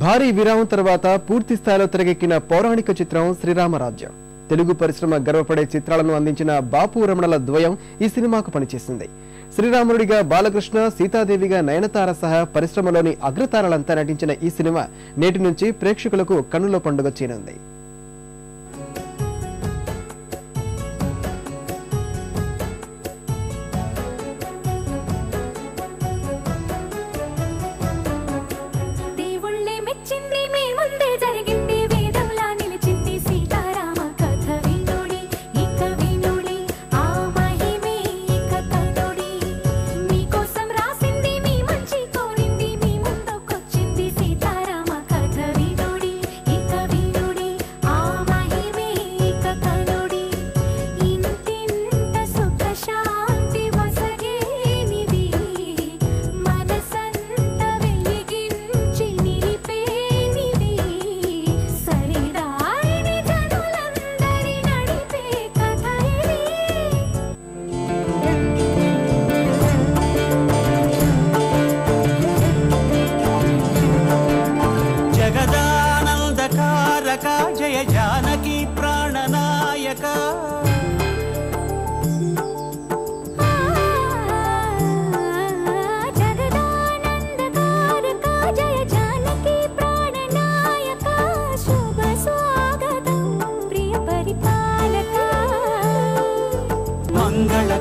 భారీ విరామం తర్వాత పూర్తి స్థాయిలో తెరకెక్కిన పౌరాణిక చిత్రం శ్రీరామరాజ్యం. తెలుగు పరిశ్రమ గర్వపడే చిత్రాలను అందించిన బాపు రమణల ద్వయం ఈ సినిమాకు పనిచేసింది. శ్రీరాముడిగా బాలకృష్ణ సీతాదేవిగా నయనతార సహా పరిశ్రమలోని అగ్రతారలంతా నటించిన ఈ సినిమా నేటి నుంచి ప్రేక్షకులకు కన్నుల పండుగ చేరింది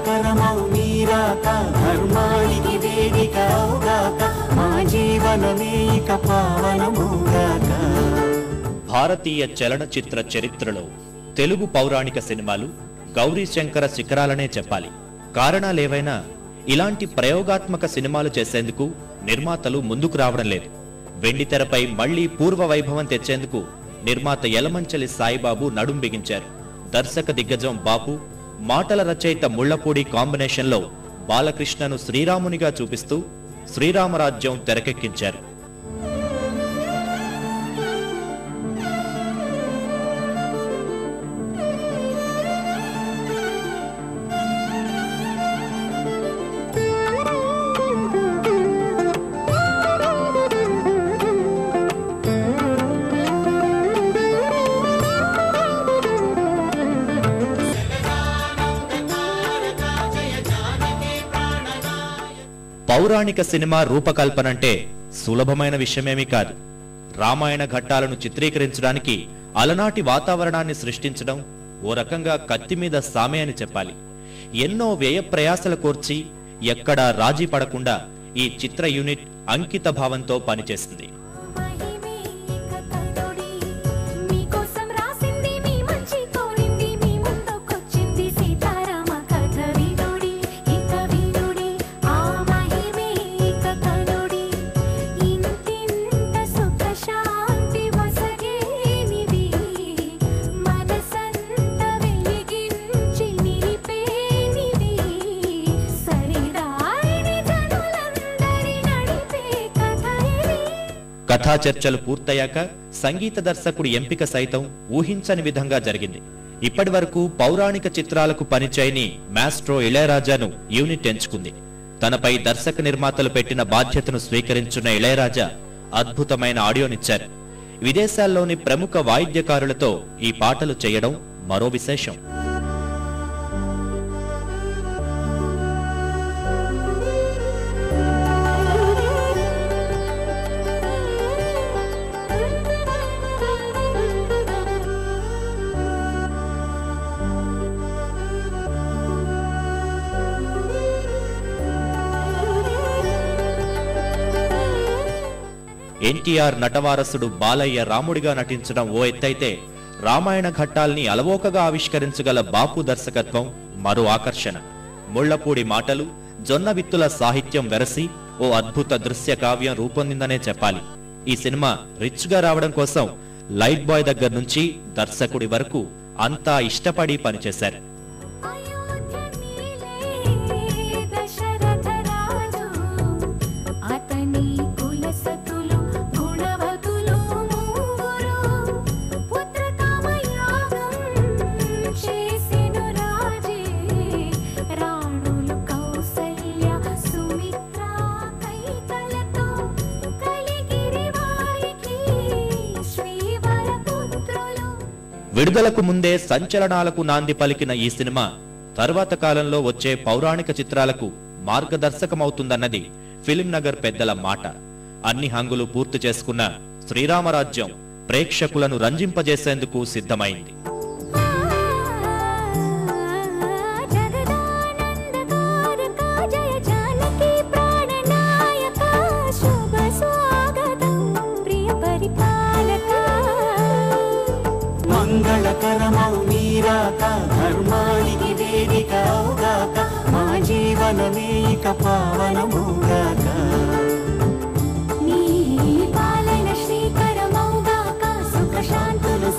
మంగళకరమౌ నీరాక ధర్మానికి వేదిక అవుగాక మా జీవనమే ఇక పావనమౌగాక భారతీయ చలనచిత్ర చరిత్రలో తెలుగు పౌరాణిక సినిమాలు గౌరీశంకర శిఖరాలనే చెప్పాలి. కారణాలేవైనా ఇలాంటి ప్రయోగాత్మక సినిమాలు చేసేందుకు నిర్మాతలు ముందుకు రావడం లేదు. వెండితెరపై మళ్ళీ పూర్వ వైభవం తెచ్చేందుకు నిర్మాత యలమంచలి సాయిబాబు నడుం బిగించారు. దర్శక దిగ్గజం బాపు మాటల రచయిత ముళ్ళపూడి కాంబినేషన్లో బాలకృష్ణను శ్రీరామునిగా చూపిస్తూ శ్రీరామరాజ్యం తెరకెక్కించారు. పౌరాణిక సినిమా రూపకల్పనంటే సులభమైన విషయమేమీ కాదు. రామాయణ ఘట్టాలను చిత్రీకరించడానికి అలనాటి వాతావరణాన్ని సృష్టించడం ఓ రకంగా కత్తి మీద సామే అని చెప్పాలి. ఎన్నో వ్యయ ప్రయాసల కోర్చి ఎక్కడా రాజీ పడకుండా ఈ చిత్ర యూనిట్ అంకిత భావంతో పనిచేస్తుంది. కథా చర్చలు పూర్తయ్యాక సంగీత దర్శకుడి ఎంపిక సైతం ఊహించని విధంగా జరిగింది. ఇప్పటి వరకు పౌరాణిక చిత్రాలకు పనిచేయని మాస్ట్రో ఇళయరాజాను యూనిట్ ఎంచుకుంది. తనపై దర్శక నిర్మాతలు పెట్టిన బాధ్యతను స్వీకరించున్న ఇళయరాజా అద్భుతమైన ఆడియోనిచ్చారు. విదేశాల్లోని ప్రముఖ వాయిద్యకారులతో ఈ పాటలు చేయడం మరో విశేషం. ఎన్టీఆర్ నటవారసుడు బాలయ్య రాముడిగా నటించడం ఓ ఎత్తైతే రామాయణ ఘట్టాల్ని అలవోకగా ఆవిష్కరించగల బాపు దర్శకత్వం మరో ఆకర్షణ. ముళ్ళపూడి మాటలు జొన్న విత్తుల సాహిత్యం వెరసి ఓ అద్భుత దృశ్య కావ్యం రూపొందిందనే చెప్పాలి. ఈ సినిమా రిచ్గా రావడం కోసం లైట్ బాయ్ దగ్గర నుంచి దర్శకుడి వరకు అంతా ఇష్టపడి పనిచేశారు. విడుదలకు ముందే సంచలనాలకు నాంది పలికిన ఈ సినిమా తరువాత కాలంలో వచ్చే పౌరాణిక చిత్రాలకు మార్గదర్శకమవుతుందన్నది ఫిలిం నగర్ పెద్దల మాట. అన్ని హంగులు పూర్తి చేసుకున్న శ్రీరామరాజ్యం ప్రేక్షకులను రంజింపజేసేందుకు సిద్ధమైంది. జీవనమౌ నీరాక ధర్మానికి వేదిక అవుగాక మా జీవనమే ఇక పావనమౌగాక నీ పాలన శ్రీకరమౌగాక సుఖ శాంతులు